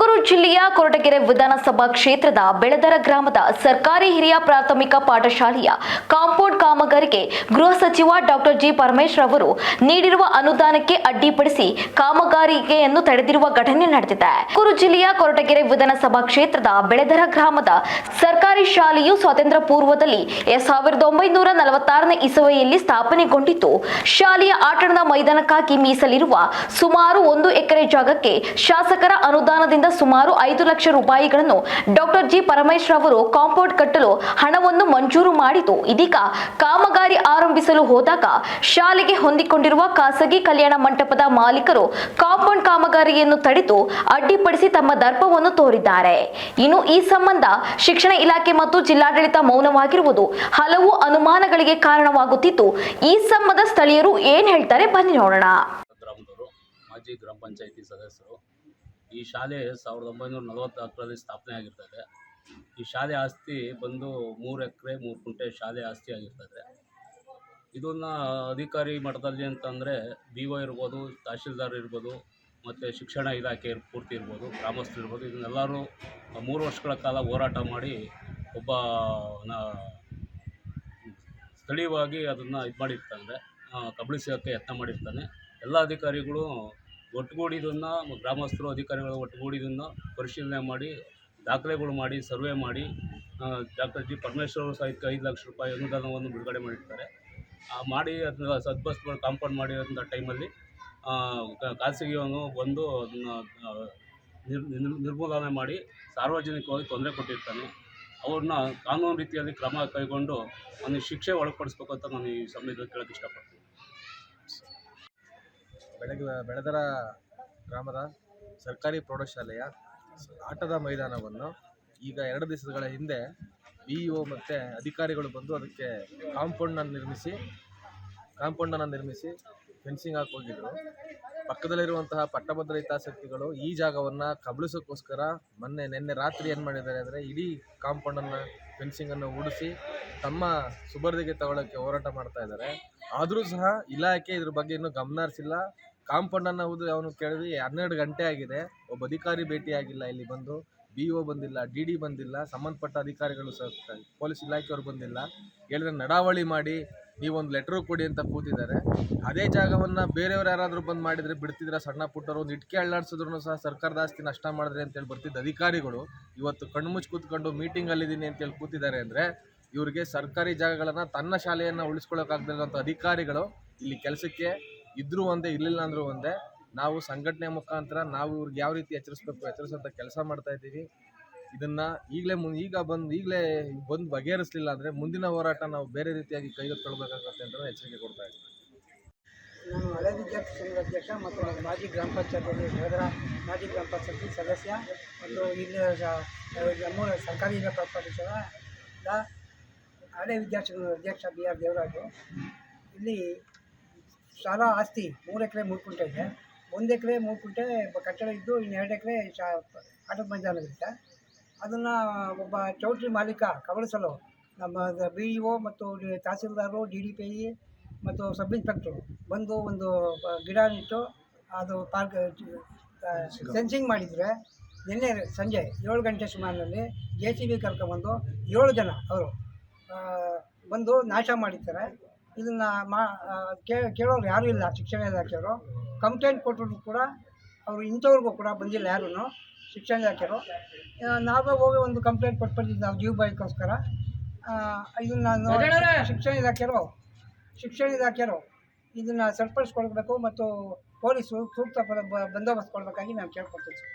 ತುಮಕೂರು ಜಿಲ್ಲೆಯ ಕೊರಟಗೆರೆ ವಿಧಾನಸಭಾ ಕ್ಷೇತ್ರದ ಬೆಳದರ ಗ್ರಾಮದ ಸರ್ಕಾರಿ ಹಿರಿಯ ಪ್ರಾಥಮಿಕ ಪಾಠಶಾಲೆಯ ಕಾಂಪೌಂಡ್ ಕಾಮಗಾರಿಗೆ ಗೃಹ ಸಚಿವ ಡಾಕ್ಟರ್ ಜಿ ಪರಮೇಶ್ವರ್ ಅವರು ನೀಡಿರುವ ಅನುದಾನಕ್ಕೆ ಅಡ್ಡಿಪಡಿಸಿ ಕಾಮಗಾರಿಕೆಯನ್ನು ತಡೆದಿರುವ ಘಟನೆ ನಡೆದಿದೆ. ತುಮಕೂರು ಜಿಲ್ಲೆಯ ಕೊರಟಗೆರೆ ವಿಧಾನಸಭಾ ಕ್ಷೇತ್ರದ ಬೆಳೆದರ ಗ್ರಾಮದ ಸರ್ಕಾರಿ ಶಾಲೆಯು ಸ್ವಾತಂತ್ರ್ಯ ಪೂರ್ವದಲ್ಲಿ ಸಾವಿರದ ಒಂಬೈನೂರ ನಲವತ್ತಾರನೇ ಇಸವೆಯಲ್ಲಿ ಸ್ಥಾಪನೆಗೊಂಡಿತ್ತು ಶಾಲೆಯ ಆಟದ ಮೈದಾನಕ್ಕಾಗಿ ಮೀಸಲಿರುವ ಸುಮಾರು ಒಂದು ಎಕರೆ ಜಾಗಕ್ಕೆ ಶಾಸಕರ ಅನುದಾನದಿಂದ ಐದು ಲಕ್ಷ ರೂಪಾಯಿಗಳನ್ನು ಡಾಕ್ಟರ್ ಜಿ ಪರಮೇಶ್ವರ್ ಅವರು ಕಾಂಪೌಂಡ್ ಕಟ್ಟಲು ಹಣವನ್ನು ಮಂಜೂರು ಮಾಡಿತು ಇದೀಗ ಕಾಮಗಾರಿ ಆರಂಭಿಸಲು ಹೋದಾಗ ಶಾಲೆಗೆ ಹೊಂದಿಕೊಂಡಿರುವ ಖಾಸಗಿ ಕಲ್ಯಾಣ ಮಂಟಪದ ಮಾಲೀಕರು ಕಾಂಪೌಂಡ್ ಕಾಮಗಾರಿಯನ್ನು ತಡೆದು ಅಡ್ಡಿಪಡಿಸಿ ತಮ್ಮ ದರ್ಪವನ್ನು ತೋರಿದ್ದಾರೆ. ಇನ್ನು ಈ ಸಂಬಂಧ ಶಿಕ್ಷಣ ಇಲಾಖೆ ಮತ್ತು ಜಿಲ್ಲಾಡಳಿತ ಮೌನವಾಗಿರುವುದು ಹಲವು ಅನುಮಾನಗಳಿಗೆ ಕಾರಣವಾಗುತ್ತಿದ್ದು, ಈ ಸಂಬಂಧ ಸ್ಥಳೀಯರು ಏನ್ ಹೇಳ್ತಾರೆ ಬನ್ನಿ ನೋಡೋಣ. ಗ್ರಾಮ ಪಂಚಾಯತಿ ಸದಸ್ಯರು ಈ ಶಾಲೆ ಸಾವಿರದ ಒಂಬೈನೂರ ನಲವತ್ನಾಲ್ಕರಲ್ಲಿ ಸ್ಥಾಪನೆ ಆಗಿರ್ತದೆ. ಈ ಶಾಲೆ ಆಸ್ತಿ ಬಂದು ಮೂರು ಎಕರೆ, ಮೂರು ಕುಂಟೆ ಶಾಲೆ ಆಸ್ತಿ ಆಗಿರ್ತದೆ. ಇದನ್ನು ಅಧಿಕಾರಿ ಮಟ್ಟದಲ್ಲಿ ಅಂತಂದರೆ ಬಿ ಒ ಇರ್ಬೋದು, ತಹಶೀಲ್ದಾರ್ ಇರ್ಬೋದು, ಮತ್ತು ಶಿಕ್ಷಣ ಇಲಾಖೆ ಪೂರ್ತಿ ಇರ್ಬೋದು, ಗ್ರಾಮಸ್ಥರು ಇರ್ಬೋದು, ಇದನ್ನೆಲ್ಲರೂ ಮೂರು ವರ್ಷಗಳ ಕಾಲ ಹೋರಾಟ ಮಾಡಿ ಒಬ್ಬ ನ- ಸ್ಥಳೀಯವಾಗಿ ಅದನ್ನು ಇದು ಮಾಡಿರ್ತಾನೆ ಕಬಳಿಸೋಕ್ಕೆ ಯತ್ನ ಮಾಡಿರ್ತಾನೆ. ಎಲ್ಲ ಅಧಿಕಾರಿಗಳು ಒಟ್ಟುಗೂಡಿ ಇದನ್ನು ಗ್ರಾಮಸ್ಥರು, ಅಧಿಕಾರಿಗಳು ಒಟ್ಟುಗೂಡಿ ಇದನ್ನು ಪರಿಶೀಲನೆ ಮಾಡಿ, ದಾಖಲೆಗಳು ಮಾಡಿ, ಸರ್ವೆ ಮಾಡಿ ಡಾಕ್ಟರ್ ಜಿ. ಪರಮೇಶ್ವರ್ ಅವರು ಸಹಿತ ಐದು ಲಕ್ಷ ರೂಪಾಯಿ ಅನುದಾನವನ್ನು ಬಿಡುಗಡೆ ಮಾಡಿರ್ತಾರೆ. ಮಾಡಿ ಅದನ್ನ ಸದ್ಬಸ್ಗಳು ಕಾಂಪೌಂಡ್ ಮಾಡಿರೋಂಥ ಟೈಮಲ್ಲಿ ಖಾಸಗಿಯವನು ಬಂದು ಅದನ್ನು ನಿರ್- ನಿರ್ಮೂಲನೆ ಮಾಡಿ ಸಾರ್ವಜನಿಕವಾಗಿ ತೊಂದರೆ ಕೊಟ್ಟಿರ್ತಾನೆ. ಅವ್ರನ್ನ ಕಾನೂನು ರೀತಿಯಲ್ಲಿ ಕ್ರಮ ಕೈಗೊಂಡು ಅವನಿಗೆ ಶಿಕ್ಷೆ ಒಳಪಡಿಸ್ಬೇಕು ಅಂತ ನಾನು ಈ ಸಮಯದಲ್ಲಿ ಕೇಳೋಕ್ಕೆ ಇಷ್ಟಪಡ್ತೀನಿ. ಬೆಳಗ್ಗೆ ಬೆಳದರ ಗ್ರಾಮದ ಸರ್ಕಾರಿ ಪ್ರೌಢಶಾಲೆಯ ಆಟದ ಮೈದಾನವನ್ನು ಈಗ ಎರಡು ದಿವಸಗಳ ಹಿಂದೆ ಬಿ ಇ ಒ ಮತ್ತು ಅಧಿಕಾರಿಗಳು ಬಂದು ಅದಕ್ಕೆ ಕಾಂಪೌಂಡನ್ನು ನಿರ್ಮಿಸಿ ಕಾಂಪೌಂಡನ್ನು ನಿರ್ಮಿಸಿ ಫೆನ್ಸಿಂಗ್ ಹಾಕೋಗಿದ್ರು ಪಕ್ಕದಲ್ಲಿರುವಂತಹ ಪಟ್ಟಭದ್ರ ಹಿತಾಸಕ್ತಿಗಳು ಈ ಜಾಗವನ್ನು ಕಬಳಿಸೋಕ್ಕೋಸ್ಕರ ಮೊನ್ನೆ, ನಿನ್ನೆ ರಾತ್ರಿ ಏನು ಮಾಡಿದ್ದಾರೆ ಅಂದರೆ ಇಡೀ ಕಾಂಪೌಂಡನ್ನು ಫೆನ್ಸಿಂಗನ್ನು ಉಡಿಸಿ ತಮ್ಮ ಸುಬರ್ದಿಗೆ ತಗೊಳ್ಳೋಕ್ಕೆ ಹೋರಾಟ ಮಾಡ್ತಾ ಇದ್ದಾರೆ. ಆದರೂ ಸಹ ಇಲಾಖೆ ಇದ್ರ ಬಗ್ಗೆ ಇನ್ನೂ ಗಮನ ಹರಿಸಿಲ್ಲ. ಕಾಂಪೌಂಡನ್ನು ಹೋದ್ರೆ ಅವನು ಕೇಳಿದ್ವಿ ಹನ್ನೆರಡು ಗಂಟೆ ಆಗಿದೆ, ಒಬ್ಬ ಅಧಿಕಾರಿ ಭೇಟಿಯಾಗಿಲ್ಲ, ಇಲ್ಲಿ ಬಂದು, ಬಿ ಒ ಬಂದಿಲ್ಲ, ಡಿ ಡಿ ಬಂದಿಲ್ಲ, ಸಂಬಂಧಪಟ್ಟ ಅಧಿಕಾರಿಗಳು ಸಹ, ಪೊಲೀಸ್ ಇಲಾಖೆಯವರು ಬಂದಿಲ್ಲ, ಹೇಳಿದ್ರೆ ನಡಾವಳಿ ಮಾಡಿ, ನೀವೊಂದು ಲೆಟರ್ ಕೊಡಿ ಅಂತ ಕೂತಿದ್ದಾರೆ. ಅದೇ ಜಾಗವನ್ನು ಬೇರೆಯವ್ರು ಯಾರಾದರೂ ಬಂದು ಮಾಡಿದರೆ ಬಿಡ್ತಿದ್ರೆ, ಸಣ್ಣ ಪುಟ್ಟರು ಒಂದು ಇಟ್ಕೆ ಅಳ್ಳಾಡ್ಸಿದ್ರು ಸಹ ಸರ್ಕಾರದ ಆಸ್ತಿ ನಷ್ಟ ಮಾಡಿದ್ರೆ ಅಂತೇಳಿ ಬರ್ತಿದ್ದ ಅಧಿಕಾರಿಗಳು, ಇವತ್ತು ಕಣ್ಮುಚ್ಚಿ ಕೂತ್ಕೊಂಡು ಮೀಟಿಂಗಲ್ಲಿದ್ದೀನಿ ಅಂತೇಳಿ ಕೂತಿದ್ದಾರೆ ಅಂದರೆ, ಇವ್ರಿಗೆ ಸರ್ಕಾರಿ ಜಾಗಗಳನ್ನು ತನ್ನ ಶಾಲೆಯನ್ನು ಉಳಿಸ್ಕೊಳ್ಳೋಕ್ಕಾಗದಿರೋಂಥ ಅಧಿಕಾರಿಗಳು ಇಲ್ಲಿ ಕೆಲಸಕ್ಕೆ ಇದ್ರೂ ಒಂದೇ, ಇರಲಿಲ್ಲ ಅಂದರೂ ಒಂದೇ. ನಾವು ಸಂಘಟನೆ ಮುಖಾಂತರ ನಾವು ಇವ್ರಿಗೆ ಯಾವ ರೀತಿ ಎಚ್ಚರಿಸ್ಬೇಕು, ಎಚ್ಚರಿಸೋಂಥ ಕೆಲಸ ಮಾಡ್ತಾ ಇದ್ದೀವಿ. ಇದನ್ನು ಈಗಲೇ ಮುನ್ ಈಗ ಬಂದು, ಈಗಲೇ ಬಂದು ಬಗೆಹರಿಸಲಿಲ್ಲ ಅಂದರೆ ಮುಂದಿನ ಹೋರಾಟ ನಾವು ಬೇರೆ ರೀತಿಯಾಗಿ ಕೈಗೆತ್ತಿಕೊಳ್ಬೇಕಾಗತ್ತೆ ಅಂತ ಎಚ್ಚರಿಕೆ ಕೊಡ್ತಾ ಇದ್ದೀವಿ. ನಾನು ಹಳೆ ವಿದ್ಯಾರ್ಥಿ ಸಂಘದ ಅಧ್ಯಕ್ಷ ಮತ್ತು ಮಾಜಿ ಗ್ರಾಮ ಪಂಚಾಯತ್ ಬೆಳಗರ ಮಾಜಿ ಗ್ರಾಮ ಪಂಚಾಯತಿ ಸದಸ್ಯ ಮತ್ತು ಇಲ್ಲಿ ನಮ್ಮ ಸರ್ಕಾರಿ ಹಿರಿಯ ಪ್ರಾಥಮಿಕ ಹಳೆ ವಿದ್ಯಾರ್ಥಿಗಳ ಅಧ್ಯಕ್ಷ ಬಿ ಆರ್ ದೇವರಾಜು. ಇಲ್ಲಿ ಶಾಲಾ ಆಸ್ತಿ ಮೂರು ಎಕರೆ ಮೂರು ಕುಂಟೆ ಇದೆ. ಒಂದು ಎಕರೆ ಮೂರು ಕುಂಟೆ ಕಟ್ಟಡ ಇದ್ದು ಇನ್ನು ಎರಡು ಎಕರೆ ಶಾ ಆಟದ ಮೈದಾನ ಇರುತ್ತೆ ಅದನ್ನು ಒಬ್ಬ ಚೌಟ್ರಿ ಮಾಲೀಕ ಕಬಳಿಸಲು ನಮ್ಮ ಬಿ ಇ ಒ ಮತ್ತು ತಹಸೀಲ್ದಾರರು ತಹಸೀಲ್ದಾರು ಡಿ ಡಿ ಪಿ ಇ ಮತ್ತು ಸಬ್ ಇನ್ಸ್ಪೆಕ್ಟ್ರು ಬಂದು ಒಂದು ಗಿಡ ನೆಟ್ಟು ಅದು ಪಾರ್ಕ್ ಸೆನ್ಸಿಂಗ್ ಮಾಡಿದರೆ ನಿನ್ನೆ ಸಂಜೆ ಏಳು ಗಂಟೆ ಸುಮಾರಿನಲ್ಲಿ ಜೆ ಸಿ ಬಿ ಕರ್ಕೊಂಡ್ಬಂದು ಏಳು ಜನ ಅವರು ಬಂದು ನಾಶ ಮಾಡಿದ್ದಾರೆ ಇದನ್ನು ಮಾ ಕೇಳೋರು ಯಾರೂ ಇಲ್ಲ ಶಿಕ್ಷಣ ಇಲಾಖೆಯವರು. ಕಂಪ್ಲೇಂಟ್ ಕೊಟ್ಟರು ಕೂಡ ಅವರು ಇಂಥವ್ರಿಗೂ ಕೂಡ ಬಂದಿಲ್ಲ ಯಾರೂ ಶಿಕ್ಷಣ ಇಲಾಖೆಯವರು. ನಾವೇ ಹೋಗಿ ಒಂದು ಕಂಪ್ಲೇಂಟ್ ಕೊಟ್ಟು ಬಂದಿದ್ದು ನಾವು ಜೀವ ಬಾಯಿಗೋಸ್ಕರ. ಇದನ್ನು ಶಿಕ್ಷಣ ಇಲಾಖೆಯವರು ಶಿಕ್ಷಣ ಇಲಾಖೆಯವರು ಇದನ್ನು ಸರಿಪಡಿಸ್ಕೊಳ್ಬೇಕು ಮತ್ತು ಪೊಲೀಸರು ಸೂಕ್ತ ಬಂದೋಬಸ್ತ್ ಕೊಡಬೇಕಾಗಿ ನಾನು ಕೇಳ್ಕೊಳ್ತೀನಿ ಸರ್